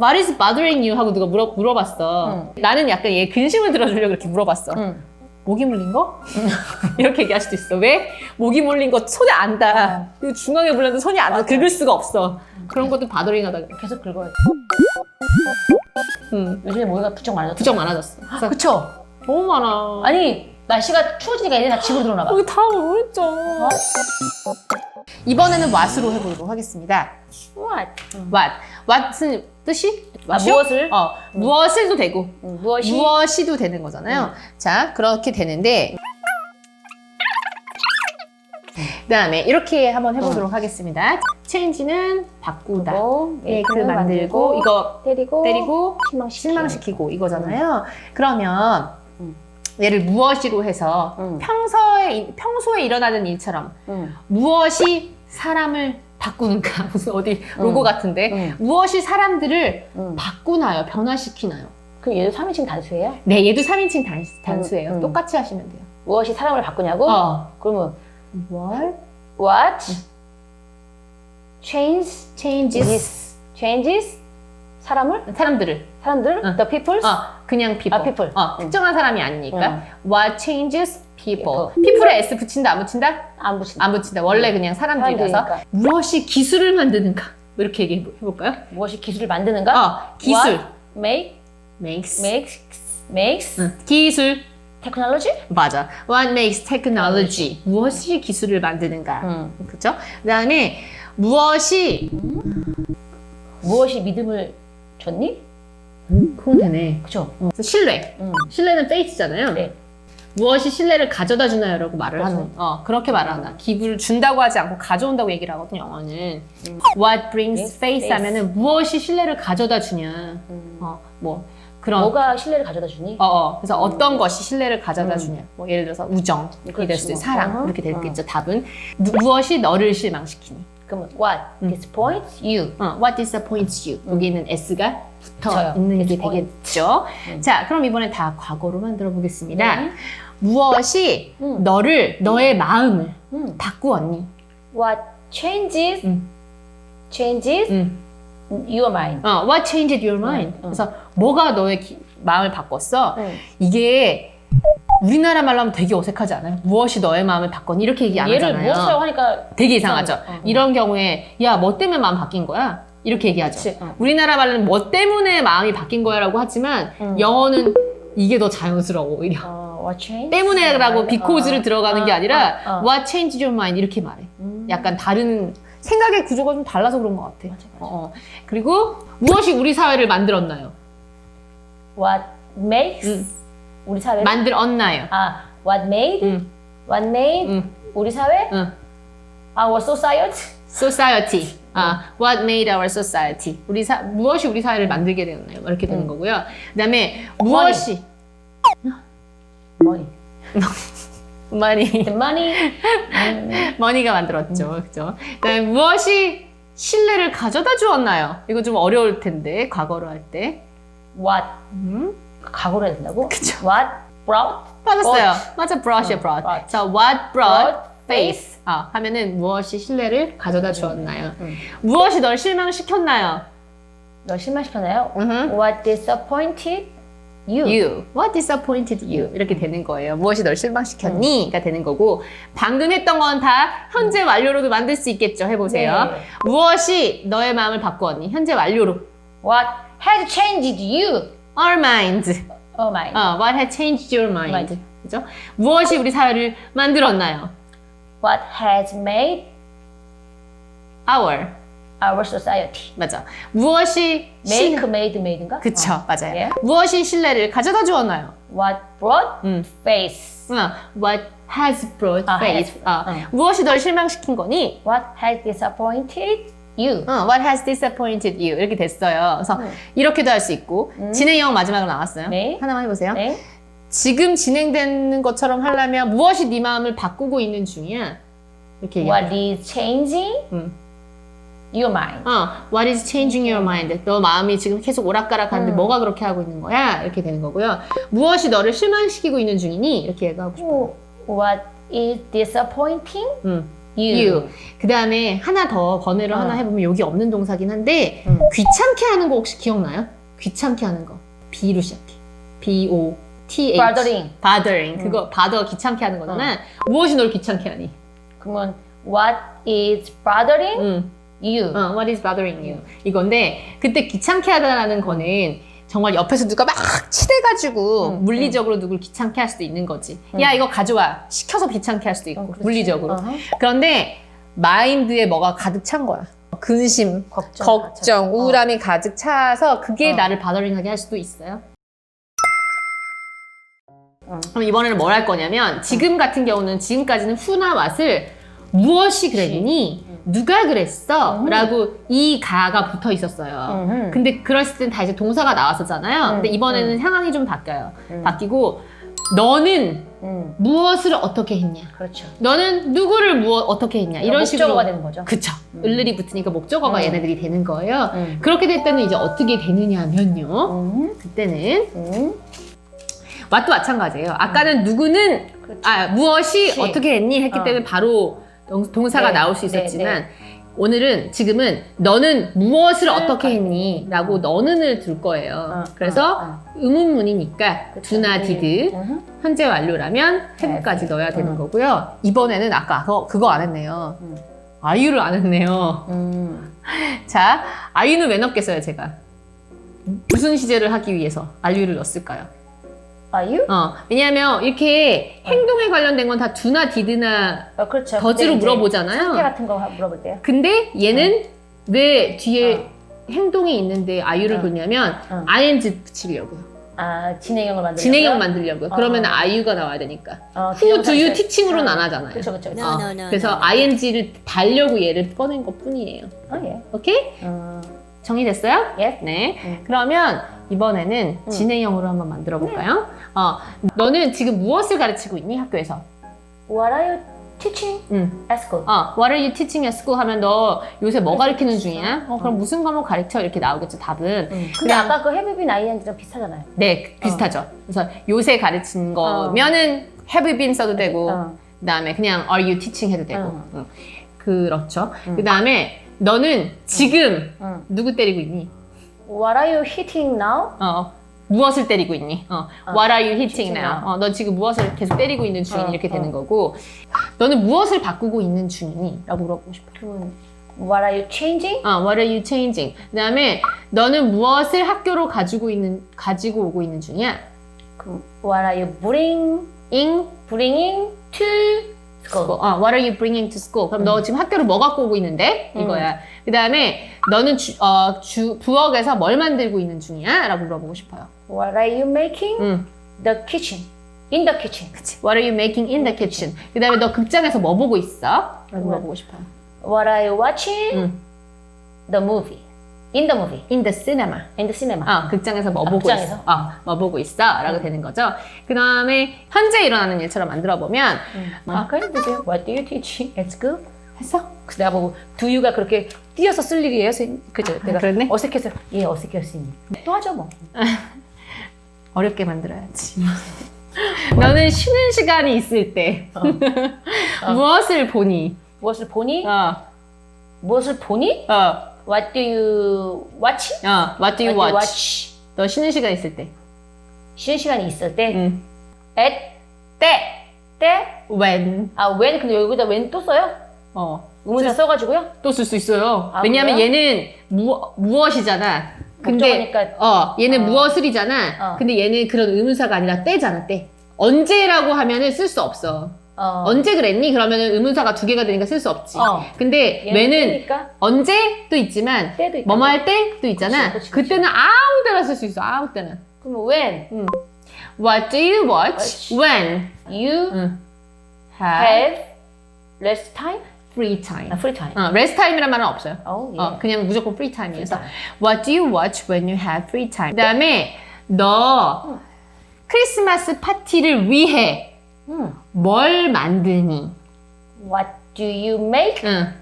What is bothering you? 하고 누가 물어, 물어봤어. 나는 약간 얘 근심을 들어주려고 그렇게 물어봤어. 응. 모기 물린 거? 이렇게 얘기할 수도 있어. 왜? 모기 물린 거 손에 안 닿아. 그 중앙에 물렸는데 손이 안 닿아. 긁을 수가 없어. 그런 것도 바더링하다. 계속 긁어야 돼. 음, 요즘에 모기가 부쩍 많아졌어. 부쩍 많아졌어. 그래서 그쵸? 너무 많아. 아니 날씨가 추워지니까 얘네 다 집으로 들어오나 봐. 여기 다 오랬죠. 이번에는 what으로 해보도록 하겠습니다. What? what. what은 뜻이? 아? 무엇을? 어, 무엇을도 되고 음, 무엇이? 무엇이도 되는 거잖아요. 자, 그렇게 되는데 그다음에 이렇게 한번 해보도록 하겠습니다. change는 바꾸다. 뭐, 메이크 만들고 이거 때리고 때리고 실망시키고. 실망시키고 이거잖아요. 그러면 음. 얘를 무엇이로 해서 음. 평소에 평소에 일어나는 일처럼 응. 무엇이 사람을 바꾸는가 무슨 어디 로고 음. 같은데 응. 무엇이 사람들을 응. 바꾸나요 변화시키나요 그럼 얘도 3인칭 단수예요? 네 얘도 3인칭 단, 단수예요 음, 음. 똑같이 하시면 돼요 무엇이 사람을 바꾸냐고? 어 그러면 뭘 what change changes changes 사람을 사람들을 사람들 응. the peoples 어 그냥 people, 아, people. 어, 응. 특정한 사람이 아니니까 응. what changes people people. people에 s 붙인다 안 붙인다 안 붙인다. 안 붙인다 원래 그냥 사람들이라서 사람들이니까. 무엇이 기술을 만드는가 뭐 이렇게 얘기해 볼까요? 무엇이 기술을 만드는가? 어 기술 What make makes makes makes 응, 기술 technology? 맞아. What makes technology? 무엇이 기술을 만드는가? 응. 그렇죠? 그다음에 무엇이 무엇이 믿음을 줬니? 그건 되네. 그죠? 그래서 신뢰. 응. 신뢰는 faith잖아요. 네. 무엇이 신뢰를 가져다 주나요라고 말을 그렇죠. 하는. 어 그렇게 말을 한다. 기부를 준다고 하지 않고 가져온다고 얘기를 하거든 영어는. What brings faith. 하면은 무엇이 신뢰를 가져다 주냐. 음. 어 뭐 그런. 뭐가 신뢰를 가져다 주니? 어, 어. 그래서 어떤 것이 신뢰를 가져다 음. 주냐. 뭐 예를 들어서 우정이 그렇지, 될 수도 있고 뭐. 사랑 어허. 이렇게 되겠죠. 답은 무, 무엇이 너를 실망시키니. 그러면 what 음. disappoints you? 어, what disappoints you? 여기는 s가 붙어. 있는 게 disappoint. 되겠죠. 음. 자, 그럼 이번에 다 과거로 만들어 보겠습니다. 네. 무엇이 음. 너를 너의 마음을 음. 바꾸었니? What changes 음. changes 음. your mind? 어, what changed your mind? 음, 음. 그래서 뭐가 너의 기- 마음을 바꿨어? 응. 이게 우리나라 말로 하면 되게 어색하지 않아요? 무엇이 너의 마음을 바꿨니? 이렇게 얘기 안 얘를 하잖아요. 무엇이라고 하니까 되게 이상하죠. 이상해. 어, 어. 이런 경우에 야 뭐 때문에 마음 바뀐 거야? 이렇게 얘기하죠. 그치, 어. 우리나라 말로는 뭐 때문에 마음이 바뀐 거야라고 하지만 음. 영어는 이게 더 자연스러워 오히려. 어, what change? 때문에라고 어, 어, 들어가는 게 어, 아니라 어, 어. what changed your mind 이렇게 말해. 음. 약간 다른 생각의 구조가 좀 달라서 그런 것 같아. 맞아, 맞아. 어, 어. 그리고 무엇이 우리 사회를 만들었나요? What makes 음. 우리 사회? 만들었나요? 아, what made? 응, What made 응, 우리 사회? 응. Our society? Society. 아, what made our society? 우리 사 무엇이 우리 사회를 만들게 되었나요? 이렇게 되는 음. 거고요. 그다음에 무엇이 Money. money The money. 음, money가 만들었죠, 그렇죠? 그다음에 무엇이 신뢰를 가져다 주었나요? 이거 좀 어려울 텐데 과거로 할 때. what 음? 각오를 해야 된다고? 그쵸. What brought? 맞았어요. 맞아, brought이야, 어, brought. 자, what brought faith? 아, 하면은 무엇이 신뢰를 가져다 주었나요? 음. 무엇이 널 실망시켰나요? 너 실망시켰나요? 음흠. What disappointed you? You. What disappointed you? 이렇게 되는 거예요. 무엇이 널 실망시켰니?가 되는 거고 방금 했던 건 다 현재 완료로도 만들 수 있겠죠. 해보세요. 네. 무엇이 너의 마음을 바꾸었니? 현재 완료로. What has changed you? Our mind. Oh my. 어, what has changed your mind? Mind. 그죠? 무엇이 우리 사회를 만들었나요? What has made Our. our society? 맞아. 무엇이 Make, 신... made, made인가? 그쵸, 어. 맞아요. 예. 무엇이 신뢰를 가져다 주었나요? What brought 음. faith? 어, what has brought 아, faith? has. 어, 응. 무엇이 널 실망시킨 거니? What has disappointed you? 어, what has disappointed you? 이렇게 됐어요. 그래서 음. 이렇게도 할 수 있고 진행형 마지막으로 나왔어요. 네. 하나만 해보세요. 네. 지금 진행되는 것처럼 하려면 무엇이 네 마음을 바꾸고 있는 중이야? 이렇게 얘기해. What is changing 음. your mind? 어, what is changing your mind? 너 마음이 지금 계속 오락가락하는데 음. 뭐가 그렇게 하고 있는 거야? 이렇게 되는 거고요. 무엇이 너를 실망시키고 있는 중이니? 이렇게 얘기하고 싶어요. What is disappointing 음. You. 그 다음에 하나 더 번외로 어. 하나 해보면 여기 없는 동사긴 한데 음. 귀찮게 하는 거 혹시 기억나요? 귀찮게 하는 거. B로 시작해. B O T H. Bothering. bothering. 음. 그거 bother 귀찮게 하는 거잖아. 무엇이 널 귀찮게 하니? 그러면 What is bothering 응. you? 어, what is bothering you? 이건데 그때 귀찮게 하다라는 거는 정말 옆에서 누가 막 치대가지고 음, 물리적으로 누굴 귀찮게 할 수도 있는 거지. 음. 야 이거 가져와 시켜서 귀찮게 할 수도 있고 어. 물리적으로. 어허. 그런데 마인드에 뭐가 가득 찬 거야. 근심, 걱정, 걱정, 어. 우울함이 가득 차서 그게 어. 나를 바더링하게 할 수도 있어요. 어. 그럼 이번에는 뭘 할 거냐면 지금 같은 경우는 지금까지는 후나 왓을 무엇이 그랬니? 누가 그랬어? 음. 라고 이 가가 붙어 있었어요. 음흠. 근데 그랬을 땐다 이제 동사가 나왔었잖아요. 음, 근데 이번에는 음. 상황이 좀 바뀌어요. 음. 바뀌고 너는 음. 무엇을 어떻게 했냐? 그렇죠. 너는 누구를 무엇 어떻게 했냐? 이런 그러니까 식으로 목적어가 되는 거죠. 그쵸. 음. 을을이 붙으니까 목적어가 음. 얘네들이 되는 거예요. 음. 그렇게 될 때는 이제 어떻게 되느냐면요. 음. 그때는 음. 왓도 마찬가지예요. 아까는 누구는 그렇죠. 아 무엇이 시. 어떻게 했니 했기 어. 때문에 바로 동- 동사가 네, 나올 수 네, 있었지만 오늘은 지금은 너는 무엇을 어떻게 아, 했니? 라고 너는을 둘 거예요. 어, 그래서 어, 어. 의문문이니까 그쵸. 두나 네. 디드 음흠. 현재 완료라면 have까지 넣어야 되는 음. 거고요. 이번에는 아까 그거, 그거 안 했네요. 음. 아유를 안 했네요. 음. 자, 아유는 왜 넣겠어요, 제가? 무슨 시제를 하기 위해서 아유를 넣었을까요? Are you? 어, 왜냐하면 이렇게 행동에 관련된 건 다 두나 디드나 어, 그렇죠. 더지로 근데 이제 물어보잖아요. 상태 같은 거 물어볼 때요. 근데 얘는 왜 뒤에 어. 행동이 있는데 아유를 어. 넣냐면 어. ing 붙이려고요. 아 진행형을 만들고. 진행형 만들려고요. 어. 그러면 아유가 나와야 되니까. 어, who do you 진행형 teaching으로는 어. 안 하잖아요. 그렇죠, 그렇죠. No, 어, no, no, 그래서 no. ing를 달려고 얘를 꺼낸 것 뿐이에요. 어, 예. 오케이? 음. 정리됐어요? 예. 네. 음. 그러면 이번에는 음. 진행형으로 한번 만들어 볼까요? 어, 너는 지금 무엇을 가르치고 있니 학교에서? What are you teaching 음. at school? 어, What are you teaching at school? 하면 너 요새 뭐 가르치는 중이야? 어, 그럼 음. 무슨 과목 가르쳐? 이렇게 나오겠죠, 답은. 음. 근데 그냥- 아까 그 have been ing랑 비슷하잖아요. 네, 비슷하죠. 그래서 요새 가르친 어. 거면은 have been 써도 되고, 어. 그 다음에 그냥 are you teaching 해도 되고. 어. 응. 그렇죠. 음. 그 다음에 너는 지금 음. 누구 때리고 있니? What are you hitting now? 어, 무엇을 때리고 있니? 어, 어, What are you hitting now? 어, 너 지금 무엇을 계속 때리고 있는 중이니? 어, 이렇게 되는 어. 거고, 너는 무엇을 바꾸고 있는 중이니? 라고 물어보고 싶어요. 그러면 What are you changing? 어, what are you changing? 그 다음에 너는 무엇을 학교로 가지고 있는, 가지고 오고 있는 중이야? 그 What are you bring, ing bringing to school? 어, what are you bringing to school? 그럼 너 지금 학교로 뭐 갖고 오고 있는데? 음. 이거야. 그 다음에 너는 주, 어, 주, 부엌에서 뭘 만들고 있는 중이야? 라고 물어보고 싶어요. What are you making? 응. The kitchen. In the kitchen. What are you making in the kitchen? 그 다음에 너 극장에서 뭐 보고 있어? 라고 음. 물어보고 싶어요. What are you watching? 응. The movie. In the movie. In the cinema. In the cinema. 어, 극장에서 뭐 아, 보고 극장에서? 있어? 어, 뭐 보고 있어? 라고 되는 거죠. 그 다음에 현재 일어나는 일처럼 만들어 보면 뭐? 아까 했는데 What do you teach at school? 했어? 그래서 내가 보고 do you가 그렇게 띄어서 쓸 일이에요? 선생님? 그죠? 내가 아, 그랬네? 어색해서 예 선생님. 또 하죠 뭐. 어렵게 만들어야지. 너는 쉬는 시간이 있을 때 무엇을 보니? 무엇을 보니? 어, 무엇을 보니? 어, What do you watch? 어, what do you What watch? 너 쉬는 시간 있을 때. 쉬는 시간이 있을 때 응. at 때 때? When. 아 when 근데 여기다 when 또 써요? 어, 의문사 써가지고요? 또 쓸 수 있어요. 아, 왜냐면 그래요? 얘는 무, 무엇이잖아. 근데 목적어니까 어, 얘는 어. 무엇을이잖아. 어. 근데 얘는 그런 의문사가 아니라 때잖아, 때. 언제라고 하면은 쓸 수 없어. 어. 언제 그랬니? 그러면은 의문사가 두 개가 되니까 쓸 수 없지. 어. 근데 얘는 왜는 때니까 언제도 있지만 때도 있다. 뭐뭐 할 때도 있잖아. 그치, 그치, 그 그치. 때는 아무 때나 쓸 수 있어. 아무 때나. 그러면 when What do you watch watch. when you 응. have have less time? free time? 아, free time. 어, rest time이란 말은 없어요. 어, 예. 어, 그냥 무조건 free time이어서 What do you watch when you have free time? 그다음에 너 크리스마스 파티를 위해 음. 뭘 만드니? What do you make 응.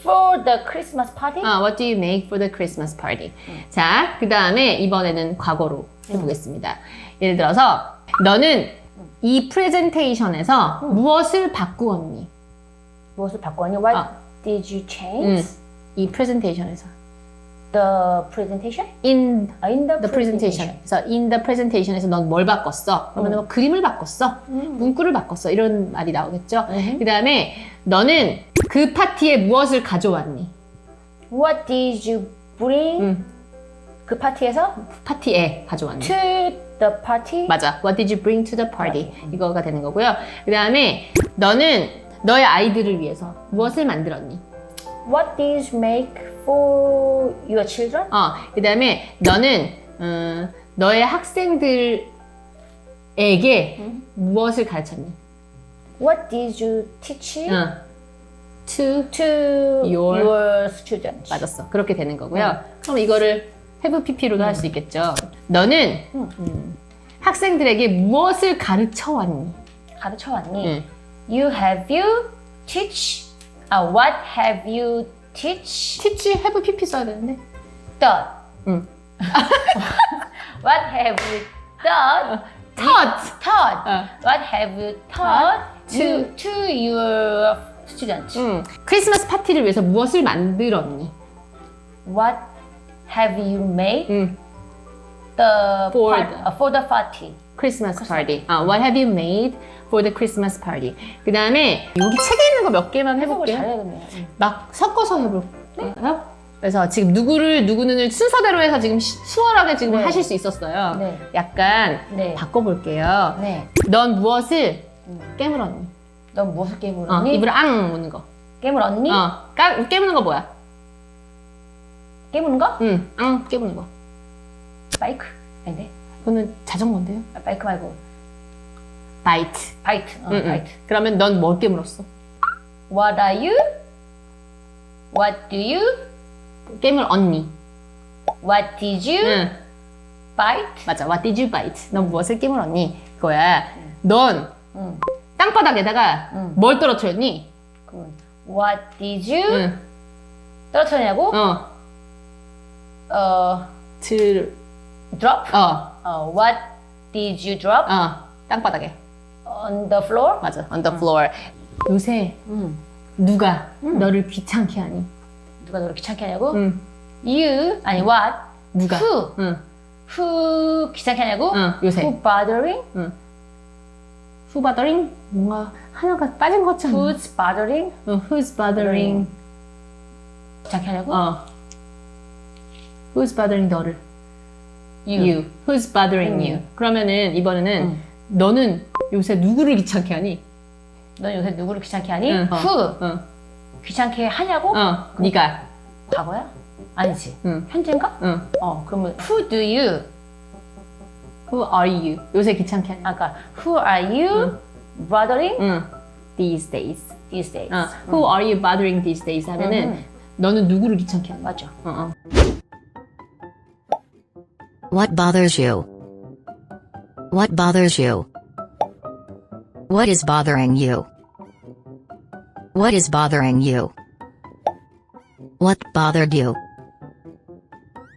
for the Christmas party? 어, what do you make for the Christmas party? 자, 그 다음에 이번에는 과거로 해보겠습니다. 예를 들어서 너는 이 프레젠테이션에서 무엇을 바꾸었니? 무엇을 바꿨니? What 아. did you change? 이 프레젠테이션에서 The presentation? in 아, in the, the presentation. 그래서 in the presentation에서 넌 뭘 바꿨어? 그러면 뭐 그림을 바꿨어. 문구를 바꿨어. 이런 말이 나오겠죠. 음. 그 다음에 너는 그 파티에 무엇을 가져왔니? What did you bring? 음. 그 파티에서 파티에 가져왔니? to the party? 맞아. What did you bring to the party? 이거가 되는 거고요. 그 다음에 너는 너의 아이들을 위해서 무엇을 만들었니? What did you make for your children? 어, 그 다음에 너는 음, 너의 학생들에게 무엇을 가르쳤니? What did you teach 어, to to your- your, students? 맞았어. 그렇게 되는 거고요. 그럼 이거를 have pp로도 할 수 있겠죠. 너는 음, 학생들에게 무엇을 가르쳐 왔니? 가르쳐 왔니? 응. You have you teach? 아, what have you teach? teach have pp 써야 되는데. Done. 응. What have you done? taught. Taught. 어. What have you taught to- you to your students? 음, 크리스마스 파티를 위해서 무엇을 만들었니? What have you made 음, the For part- the- uh, for the party? Christmas party. 아, what have you made for the Christmas party? 그 다음에 여기 책에 있는 거 몇 개만 해볼게요. 잘해야겠네요. 응. 막 섞어서 해볼까요? 그래서 지금 누구를 누구는 순서대로 해서 지금 시- 수월하게 지금 네. 하실 수 있었어요. 네. 약간 네. 바꿔볼게요. 네. 넌 무엇을 음. 깨물었니? 넌 무엇을 게임을 어? 입을 앙 무는 거. 게임을 얻니? 어, 까, 깨무는 거 뭐야? 게임은 거? 응, 앙 깨무는 거. 바이크? 아닌데? 그거는 자전거인데요. 아, 바이크 말고 바이트. 바이트. 어, 응, 응. 바이트. 그러면 넌뭘 깨물었어? What are you? What do you? 깨물 언니. What did you 응, bite? 맞아. What did you bite? 넌 무엇을 깨물었니? 그거야. 넌 응. 땅바닥에다가 응. 뭘 떨어뜨렸니? 그러면 What did you 응. 떨어뜨렸냐고? 어. 어, 들, drop? 어, 어, what did you drop 어. 땅바닥에. On the floor? 맞아. On the floor. 요새 응. 누가 너를 귀찮게 하니? 누가 너를 귀찮게 하냐고? 응. You 아니 what? 누가? Who? 응. Who 귀찮게 하냐고? 응. 요새. Who bothering? Who bothering? 뭔가 하나가 빠진 것처럼. Who's bothering? 어, who's bothering? 귀찮게 하냐고? 어. Who's bothering 너를? You. Who's bothering 음. you? 그러면은 이번에는 음. 너는 요새 누구를 귀찮게 하니? 넌 요새 누구를 귀찮게 하니? 응. 어. Who? 어. 귀찮게 하냐고? 어. 네가. 과거야? 아니지. 응. 현재인가? 응. 어, 그러면 who do you? Who are you? 요새 귀찮게 하니? 아까 who are you bothering 응. These days. these days? 어. Who are you bothering these days? 하면은 음. 너는 누구를 귀찮게 하니? 맞아. 어, 어. What bothers you? What bothers you? What is bothering you? What is bothering you? What bothered you?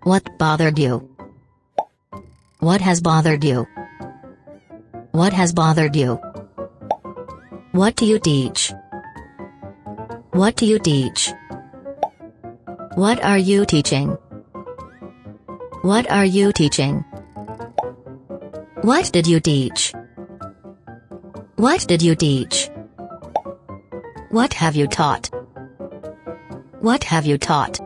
What bothered you? What has bothered you? What has bothered you? What do you teach? What do you teach? What are you teaching? What are you teaching? What did you teach? What did you teach? What have you taught? What have you taught?